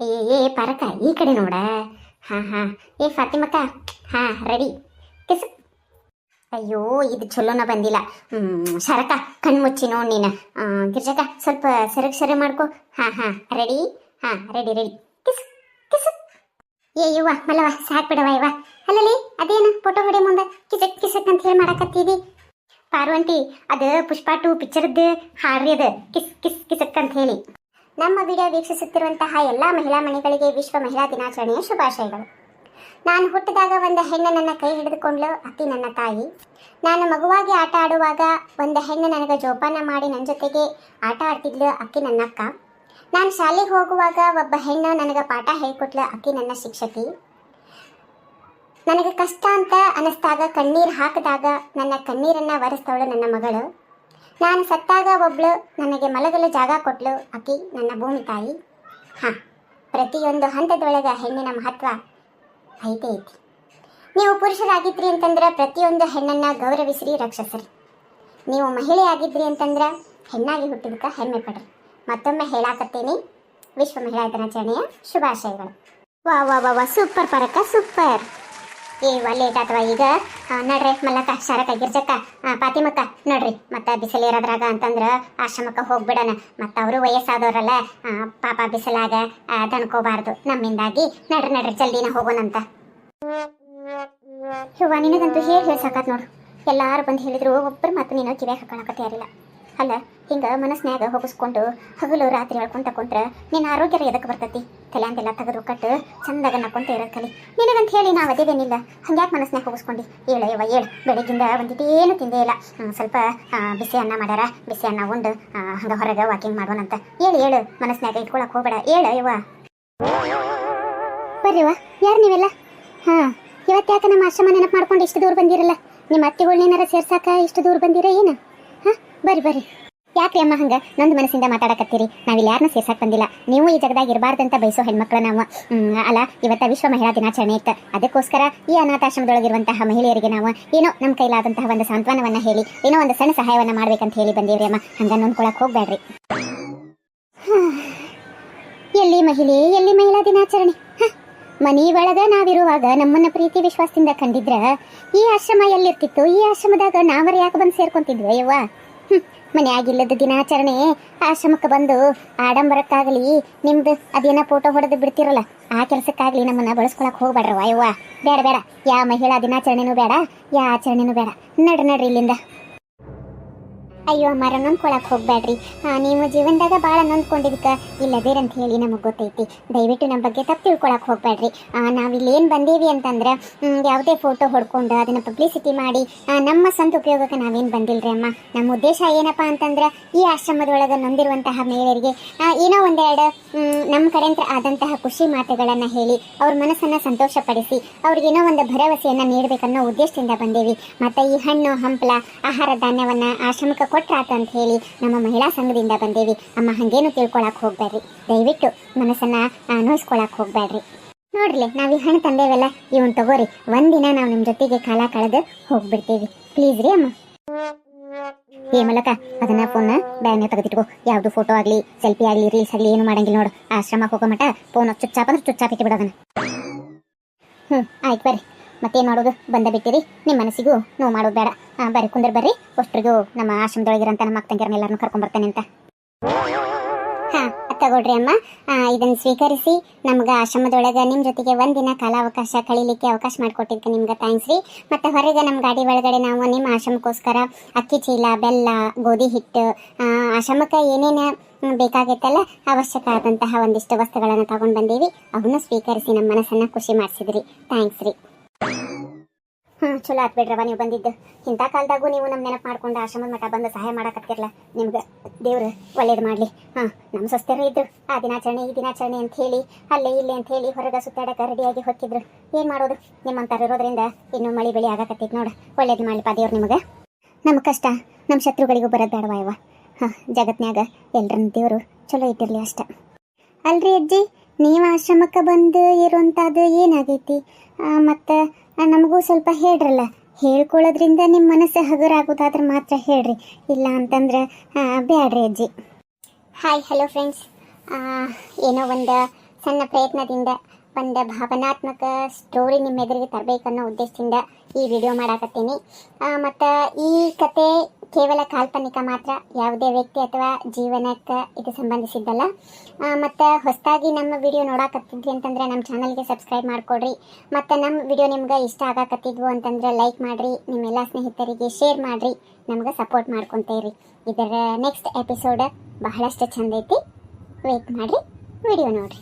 ಏ ಏ, ಪರಕ, ಈ ಕಡೆ ನೋಡ. ಹಾ ಹಾ. ಏ, ಫಾತಿಮಕ್ಕ, ಹಾ ರೆಡಿ ಕಿಸ್ ಅಯ್ಯೋ, ಇದು ಚಲೋನ ಬಂದಿಲ್ಲ. ಹ್ಮ್, ಶರಕ ಕಣ್ಮುಚ್ಚಿ ನೋಡ್ ನೀನ. ಗಿರ್ಜಕ ಗಿರ್ಜಕ್ಕ ಸ್ವಲ್ಪ ಸೆರಗ್ ಸೆರೆ ಮಾಡ್ಕೊ. ಹಾ ಹಾ ರೆಡಿ ಹಾ ರೆಡಿ ರೆಡಿ ಕಿಸ್ ಕಿಸ್ ಏ ಇವ್ವ ಮಲವ ಸಾಕ್ ಬಿಡವ ಇವ ಅಲ್ಲಲ್ಲಿ, ಅದೇನು ಫೋಟೋ ಹೊಡೆ ಮುಂದೆ? ಕಿಸಕ್ ಕಿಸಕ್ ಅಂತ ಹೇಳಿ ಮಾಡಕತ್ತೀವಿ ಅದ ಅದು ಪುಷ್ಪ ಟು ಪಿಕ್ಚರ್ದ ಹಾಡ್ರಿ ಅದು. ಕಿಸ್ ಕಿಸ್, ಕಿಸಕ್ ಅಂತ ಹೇಳಿ. ನಮ್ಮ ವಿಡಿಯೋ ವೀಕ್ಷಿಸುತ್ತಿರುವಂತಹ ಎಲ್ಲ ಮಹಿಳಾ ಮನೆಗಳಿಗೆ ವಿಶ್ವ ಮಹಿಳಾ ದಿನಾಚರಣೆಯ ಶುಭಾಶಯಗಳು. ನಾನು ಹುಟ್ಟಿದಾಗ ಒಂದು ಹೆಣ್ಣು ನನ್ನ ಕೈ ಹಿಡಿದುಕೊಂಡ್ಲು ಅಕ್ಕಿ ನನ್ನ ತಾಯಿ. ನಾನು ಮಗುವಾಗಿ ಆಟ ಆಡುವಾಗ ಒಂದು ಹೆಣ್ಣು ನನಗೆ ಜೋಪಾನ ಮಾಡಿ ನನ್ನ ಜೊತೆಗೆ ಆಟ ಆಡ್ತಿದ್ಲು, ಅಕ್ಕಿ ನನ್ನ ಅಕ್ಕ ನಾನು ಶಾಲೆಗೆ ಹೋಗುವಾಗ ಒಬ್ಬ ಹೆಣ್ಣು ನನಗೆ ಪಾಠ ಹೇಳ್ಕೊಟ್ಲು, ಅಕ್ಕಿ ನನ್ನ ಶಿಕ್ಷಕಿ. ನನಗೆ ಕಷ್ಟ ಅಂತ ಅನಿಸ್ದಾಗ ಕಣ್ಣೀರು ಹಾಕಿದಾಗ ನನ್ನ ಕಣ್ಣೀರನ್ನು ಒರೆಸ್ತವಳು ನನ್ನ ಮಗಳು. ನಾನು ಸತ್ತಾಗ ಒಬ್ಳು, ನನಗೆ ಮಲಗಲು ಜಾಗ ಕೊಟ್ಲು ಅಕ್ಕಿ ನನ್ನ ಭೂಮಿ ತಾಯಿ. ಹಾಂ, ಪ್ರತಿಯೊಂದು ಹಂತದೊಳಗೆ ಹೆಣ್ಣಿನ ಮಹತ್ವ ಐತೆ ಐತಿ. ನೀವು ಪುರುಷರಾಗಿದ್ರಿ ಅಂತಂದ್ರೆ ಪ್ರತಿಯೊಂದು ಹೆಣ್ಣನ್ನು ಗೌರವಿಸ್ರಿ ರಕ್ಷಿಸ್ರಿ. ನೀವು ಮಹಿಳೆ ಆಗಿದ್ರಿ ಅಂತಂದ್ರೆ ಹೆಣ್ಣಾಗಿ ಹುಟ್ಟಿದಕ್ಕೆ ಹೆಮ್ಮೆ ಪಡ್ರಿ. ಮತ್ತೊಮ್ಮೆ ಹೇಳಾಕತ್ತೀನಿ. ವಿಶ್ವ ಮಹಿಳಾ ದಿನಾಚರಣೆಯ ಶುಭಾಶಯಗಳು. ವಾ ವಾ ವಾ ವಾ, ಸೂಪರ್ ಪರಕ, ಸೂಪರ್. ಏ ಲೇಟ್ ಅಥವಾ ಈಗ? ನಡ್ರಿ ಮಲ್ಲಕ್ಕ ಶರಕ ಗಿರ್ಜಕ್ಕ ಪಾತಿಮಕ್ಕ ನೋಡ್ರಿ ಮತ್ತೆ ಬಿಸಿಲಿರೋದ್ರಾಗ ಅಂತಂದ್ರ ಆಶ್ರಮಕ್ಕೆ ಹೋಗ್ಬಿಡೋಣ. ಮತ್ತೆ ಅವರು ವಯಸ್ಸಾದವರಲ್ಲ ಪಾಪ ಬಿಸಿಲಾಗ ಆ, ದಣ್ಕೋಬಾರ್ದು. ನಮ್ಮಿಂದಾಗಿ ನಡ್ರಿ ನಡ್ರಿ ಜಲ್ದಿನ ಹೋಗೋಣಂತ. ಇವ ನಿನಗಂತೂ ಹೇಳಿ ಹೇಳ್ಸಾಕತ್ ನೋಡು. ಎಲ್ಲಾರು ಬಂದು ಹೇಳಿದ್ರು ಒಬ್ಬರು ಮತ್ತು ನೀನು ಕಿವಿ ಹಾಕೊಳಕತ್ತೆ ಯಾರಿಲ್ಲ ಅಲ್ಲ, ಹಿಂಗೆ ಮನಸ್ನ್ಯಾಗ ಹೋಗಿಸ್ಕೊಂಡು ಹಗಲು ರಾತ್ರಿ ಹೇಳ್ಕೊಂತ ಕುಂತ್ರ ನಿನ್ನ ಆರೋಗ್ಯ ಎದಕ್ಕೆ ಬರ್ತೈತಿ? ತಲೆ ಅಂತೆಲ್ಲ ತೆಗೆದು ಕಟ್ಟು, ಚಂದಾಗ ನಕ್ಕೊಂತ ಇರೋದು ಕಲಿ. ನಿನಗಂತ ಹೇಳಿ ನಾವು ಅದೇವೇನಿಲ್ಲ ಹಂಗ್ಯಾಕೆ ಮನಸ್ನ್ಯಾಗ ಹೋಗಿಸ್ಕೊಂಡು? ಏಳು ಇವ ಏಳು. ಬೆಳಗ್ಗಿಂದ ಒಂದಿಟ್ಟು ಏನು ತಿಂದೇ ಇಲ್ಲ. ಸ್ವಲ್ಪ ಬಿಸಿ ಅನ್ನ ಮಾಡ್ಯಾರ. ಬಿಸಿ ಅನ್ನ ಉಂಡು ಹಂಗೆ ಹೊರಗೆ ವಾಕಿಂಗ್ ಮಾಡೋಣಂತ ಏಳು ಏಳು. ಮನಸ್ನ್ಯಾಗ ಇಟ್ಕೊಳಕ್ ಹೋಗ್ಬೇಡ. ಏಳು ಇವ ಬರ್ರಿವ ಯಾರು ನೀವೆಲ್ಲ? ಹಾ ಇವತ್ತ್ಯಾಕೆ ನಮ್ಮ ಆಶ್ರಮ ನೆನಪು ಮಾಡ್ಕೊಂಡು ಇಷ್ಟು ದೂರ ಬಂದಿರಲ್ಲ? ನಿಮ್ಮ ಅತ್ತೆಗಳನ್ನೇನಾರ ಸೇರ್ಸಾಕ ಇಷ್ಟು ದೂರ ಬಂದಿರ ಏನು? ಹಾ ಬರ್ರಿ ಬರ್ರಿ. ಯಾಕ್ರಿ ಅಮ್ಮ ಹಂಗ? ನಂದು ಮನಸ್ಸಿಂದ ಮಾತಾಡಕತ್ತೀರಿ. ನಾವಿಲ್ಲಿ ಯಾರನ್ನ ಸೇರ್ಸಕ್ ಬಂದಿಲ್ಲ. ನೀವು ಈ ಜಗದಾಗ ಇರಬಾರ್ದಂತ ಬಯಸೋ ಹೆಣ್ಮಕ್ಳ ನಾವು ಅಲ್ಲ, ಇವತ್ತ ವಿಶ್ವ ಮಹಿಳಾ ದಿನಾಚರಣೆ ಇತ್ತು. ಅದಕ್ಕೋಸ್ಕರ ಈ ಅನಾಥಾಶ್ರಮದೊಳಗಿರುವಂತಹ ಮಹಿಳೆಯರಿಗೆ ನಾವು ಏನೋ ನಮ್ಮ ಕೈಲಾದಂತಹ ಒಂದು ಸಾಂತ್ವನವನ್ನ ಹೇಳಿ, ಏನೋ ಒಂದು ಸಣ್ಣ ಸಹಾಯವನ್ನ ಮಾಡ್ಬೇಕಂತ ಹೇಳಿ ಬಂದೀವ್ರಿ ಅಮ್ಮ. ಹಂಗ ನೊಂದ್ಕೊಳಕ್ ಹೋಗ್ಬೇಡ್ರಿ ಎಲ್ಲಿ ಮಹಿಳೆ, ಎಲ್ಲಿ ಮಹಿಳಾ ದಿನಾಚರಣೆ? ಮನಿ ಒಳಗ ನಾವಿರುವಾಗ ನಮ್ಮನ್ನ ಪ್ರೀತಿ ವಿಶ್ವಾಸದಿಂದ ಕಂಡಿದ್ರ ಈ ಆಶ್ರಮ ಎಲ್ಲಿರ್ತಿತ್ತು? ಈ ಆಶ್ರಮದಾಗ ನಾವರ ಯಾಕೆ ಬಂದು ಸೇರ್ಕೊಂತಿದ್ವಿ ಅಯ್ಯವ್ವ ಹ್ಮ್, ಆಗಿಲ್ಲದ ದಿನಾಚರಣೆ ಆಶ್ರಮಕ್ಕೆ ಬಂದು ಆಡಂಬರಕ್ಕಾಗಲಿ ನಿಮ್ದು ಅದೇನ ಫೋಟೋ ಹೊಡೆದು ಬಿಡ್ತಿರಲ್ಲ ಆ ಕೆಲಸಕ್ಕಾಗಲಿ ನಮ್ಮನ್ನ ಬಳಸ್ಕೊಳಕ್ ಹೋಗ್ಬೇಡ್ರವ್ವ ಯವ್ವ. ಬೇಡ ಬೇಡ. ಯಾ ಮಹಿಳಾ ದಿನಾಚರಣೆನೂ ಬೇಡ ಯಾ ಆಚರಣೆನೂ ಬೇಡ. ನಡ್ರಿ ನಡ್ರಿ ಇಲ್ಲಿಂದ. ಅಯ್ಯೋ, ಮರ ನೊಂದ್ಕೊಳಕ್ ಹೋಗ್ಬೇಡ್ರಿ. ನೀವು ಜೀವನದಾಗ ಭಾಳ ನೊಂದ್ಕೊಂಡಿದ್ಕ ಇಲ್ಲದೇರಂತ ಹೇಳಿ ನಮಗೆ ಗೊತ್ತೈತಿ. ದಯವಿಟ್ಟು ನಮ್ಮ ಬಗ್ಗೆ ತಪ್ಪು ತಿಳ್ಕೊಳಕ್ ಹೋಗ್ಬೇಡ್ರಿ. ನಾವಿಲ್ಲಿ ಏನು ಬಂದೀವಿ ಅಂತಂದ್ರೆ ಯಾವುದೇ ಫೋಟೋ ಹೊಡ್ಕೊಂಡು ಅದನ್ನ ಪಬ್ಲಿಸಿಟಿ ಮಾಡಿ ನಮ್ಮ ಸ್ವಂತ ಉಪಯೋಗಕ್ಕೆ ನಾವೇನು ಬಂದಿಲ್ರಿ ಅಮ್ಮ? ನಮ್ಮ ಉದ್ದೇಶ ಏನಪ್ಪ ಅಂತಂದ್ರೆ, ಈ ಆಶ್ರಮದೊಳಗೆ ನೊಂದಿರುವಂತಹ ಮಹಿಳೆಯರಿಗೆ ಏನೋ ಒಂದೆರಡು ನಮ್ಮ ಕಡೆಯಿಂದ ಆದಂತಹ ಖುಷಿ ಮಾತುಗಳನ್ನು ಹೇಳಿ ಅವ್ರ ಮನಸ್ಸನ್ನು ಸಂತೋಷಪಡಿಸಿ ಅವ್ರಿಗೇನೋ ಒಂದು ಭರವಸೆಯನ್ನು ನೀಡಬೇಕನ್ನೋ ಉದ್ದೇಶದಿಂದ ಬಂದೇವಿ. ಮತ್ತು ಈ ಹಣ್ಣು, ಹಂಪಲ, ಆಹಾರ ಧಾನ್ಯವನ್ನ ಆಶ್ರಮಕ್ಕೆ ಕೊಟ್ರಾತ ಅಂತ ಹೇಳಿ ನಮ್ಮ ಮಹಿಳಾ ಸಂಘದಿಂದ ಬಂದೇವಿ. ಅಮ್ಮ ಹಂಗೇನು ತಿಳ್ಕೊಳಕ್ ಹೋಗ್ಬೇಡ್ರಿ. ದಯವಿಟ್ಟು ಮನಸ್ಸನ್ನ ಆ, ನೋಯಿಸ್ಕೊಳಕ್ ಹೋಗ್ಬೇಡ್ರಿ. ನೋಡ್ರಿ ನಾವು ಈ ಹಣ್ಣು ತಂದೇವಲ್ಲ ಇವನ್ ತಗೋರಿ. ಒಂದಿನ ನಾವು ನಿಮ್ಮ ಜೊತೆಗೆ ಕಾಲ ಕಳೆದು ಹೋಗ್ಬಿಡ್ತೀವಿ. ಪ್ಲೀಸ್ ರೀ ಅಮ್ಮ. ಏ ಮಲಕ ಅದನ್ನ ಫೋನ್ ಬ್ಯಾಗ್ನೇ ತೆಗೆದಿಟ್ಕೋ. ಯಾವುದು ಫೋಟೋ ಆಗ್ಲಿ ಸೆಲ್ಫಿ ಆಗ್ಲಿ ರೀಲ್ಸ್ ಆಗಲಿ ಏನು ಮಾಡಂಗಿಲ್ಲ ನೋಡು. ಆಶ್ರಮಕ್ಕೆ ಹೋಗೋ ಮಟ ಫೋನ್ ಚುಚ್ಚಾಪ್ ಅಂದ್ರೆ ಚುಚ್ಚಾಪ್ ಇಟ್ಬಿಡೋದನ್ನ. ಹ್ಞೂ ಆಯ್ತು ಬರ್ರಿ. ಮತ್ತೇನು ಮಾಡೋದು? ಬಂದ ಬಿಟ್ಟಿರಿ. ನಿಮ್ಮ ಮನಸ್ಸಿಗೂ ನೋವು ಮಾಡೋದು ಬೇಡ. ಬರ್ರಿ, ಕುಂದರ್ ಬರ್ರಿ. ಅಷ್ಟ್ರಿಗೂ ನಮ್ಮ ಆಶ್ರಮದೊಳಗಿರಂತ ನಮ್ಮ ಅಕ್ಕ ತಂಗಿರನ್ನೆಲ್ಲರನ್ನು ಕರ್ಕೊಂಬರ್ತೇನೆ ಅಂತ. ಹಾಂ ತಗೊಳ್ರಿ ಅಮ್ಮ. ಇದನ್ನು ಸ್ವೀಕರಿಸಿ ನಮ್ಗೆ ಆಶ್ರಮದೊಳಗೆ ನಿಮ್ಮ ಜೊತೆಗೆ ಒಂದಿನ ಕಾಲಾವಕಾಶ ಕಳೀಲಿಕ್ಕೆ ಅವಕಾಶ ಮಾಡಿಕೊಟ್ಟಿದ್ದಕ್ಕೆ ನಿಮ್ಗೆ ಥ್ಯಾಂಕ್ಸ್ ರೀ. ಮತ್ತು ಹೊರಗೆ ನಮ್ಮ ಗಾಡಿ ಒಳಗಡೆ ನಾವು ನಿಮ್ಮ ಆಶ್ರಮಕ್ಕೋಸ್ಕರ ಅಕ್ಕಿ ಚೀಲ, ಬೆಲ್ಲ, ಗೋಧಿ ಹಿಟ್ಟು ಆಶ್ರಮಕ್ಕೆ ಏನೇನು ಬೇಕಾಗಿತ್ತಲ್ಲ ಅವಶ್ಯಕ ಆದಂತಹ ಒಂದಿಷ್ಟು ವಸ್ತುಗಳನ್ನು ತಗೊಂಡು ಬಂದೀವಿ. ಅವನ್ನ ಸ್ವೀಕರಿಸಿ ನಮ್ಮ ಮನಸ್ಸನ್ನು ಖುಷಿ ಮಾಡಿಸಿದ್ರಿ. ಥ್ಯಾಂಕ್ಸ್ ರೀ. ಹಾಂ ಚಲೋ ಆತ್ ಬಿಡ್ರವ ನೀವು ಬಂದಿದ್ದು. ಇಂಥ ಕಾಲದಾಗೂ ನೀವು ನಮ್ಮ ನೆನಪು ಮಾಡ್ಕೊಂಡು ಆಶ್ರಮದ ಮಠ ಬಂದು ಸಹಾಯ ಮಾಡಕತ್ತಿರಲ್ಲ ನಿಮ್ಗೆ ದೇವ್ರು ಒಳ್ಳೇದು ಮಾಡ್ಲಿ. ಹಾ ನಮ್ಮ ಸೊಸ್ತೆರು ಇದ್ರು. ಆ ದಿನಾಚರಣೆ, ಈ ದಿನಾಚರಣೆ ಅಂತ ಹೇಳಿ, ಅಲ್ಲೇ ಇಲ್ಲಿ ಅಂತ ಹೇಳಿ ಹೊರಗೆ ಸುತ್ತಾಡಕ ರೆಡಿಯಾಗಿ ಹೊಕ್ಕಿದ್ರು. ಏನು ಮಾಡೋದು? ನಿಮ್ಮಂತಾರ ಇರೋದ್ರಿಂದ ಇನ್ನೂ ಮಳಿ ಬೆಳಿ ಆಗಕತ್ತೈತೆ ನೋಡು. ಒಳ್ಳೇದು ಮಾಡಲಿಪ್ಪ ದೇವ್ರು ನಿಮಗೆ. ನಮ್ಮ ಕಷ್ಟ ನಮ್ಮ ಶತ್ರುಗಳಿಗೂ ಬರೋದು ಬೇಡವಾ ಇವ? ಹಾ, ಜಗತ್ನ್ಯಾಗ ಎಲ್ರನ್ನ ದೇವರು ಚಲೋ ಇಟ್ಟಿರಲಿ ಅಷ್ಟ. ಅಲ್ರಿ ಅಜ್ಜಿ ನೀವು ಆಶ್ರಮಕ್ಕೆ ಬಂದು ಇರುವಂಥದ್ದು ಏನಾಗೈತಿ? ಮತ್ತು ನಮಗೂ ಸ್ವಲ್ಪ ಹೇಳ್ರಲ್ಲ? ಹೇಳ್ಕೊಳ್ಳೋದ್ರಿಂದ ನಿಮ್ಮ ಮನಸ್ಸು ಹಗುರಾಗೋದಾದ್ರೆ ಮಾತ್ರ ಹೇಳ್ರಿ. ಇಲ್ಲ ಅಂತಂದ್ರೆ ಬ್ಯಾಡ್ರಿ ಅಜ್ಜಿ. ಹಾಯ್ ಹಲೋ ಫ್ರೆಂಡ್ಸ್ ಏನೋ ಒಂದು ಸಣ್ಣ ಪ್ರಯತ್ನದಿಂದ, ಒಂದು ಭಾವನಾತ್ಮಕ ಸ್ಟೋರಿ ನಿಮ್ಮ ಎದುರಿಗೆ ತರಬೇಕನ್ನೋ ಉದ್ದೇಶದಿಂದ ಈ ವಿಡಿಯೋ ಮಾಡಾಕತ್ತೀನಿ. ಮತ್ತು ಈ ಕತೆ ಕೇವಲ ಕಾಲ್ಪನಿಕ ಮಾತ್ರ, ಯಾವುದೇ ವ್ಯಕ್ತಿ ಅಥವಾ ಜೀವನಕ್ಕೆ ಇದು ಸಂಬಂಧಿಸಿದ್ದಲ್ಲ. ಮತ್ತು ಹೊಸದಾಗಿ ನಮ್ಮ ವಿಡಿಯೋ ನೋಡಾಕತ್ತಿದ್ವಿ ಅಂತಂದ್ರೆ ನಮ್ಮ ಚಾನಲ್ಗೆ ಸಬ್ಸ್ಕ್ರೈಬ್ ಮಾಡಿಕೊಡ್ರಿ. ಮತ್ತು ನಮ್ಮ ವಿಡಿಯೋ ನಿಮ್ಗೆ ಇಷ್ಟ ಆಗಾಕತ್ತಿದ್ವು ಅಂತಂದ್ರೆ ಲೈಕ್ ಮಾಡಿರಿ, ನಿಮ್ಮೆಲ್ಲ ಸ್ನೇಹಿತರಿಗೆ ಶೇರ್ ಮಾಡಿರಿ, ನಮ್ಗೆ ಸಪೋರ್ಟ್ ಮಾಡ್ಕೊತೇರಿ ಇದರ ನೆಕ್ಸ್ಟ್ ಎಪಿಸೋಡ್ ಬಹಳಷ್ಟು ಚಂದ ಐತಿ. ವೇಟ್ ಮಾಡಿರಿ, ವಿಡಿಯೋ ನೋಡ್ರಿ.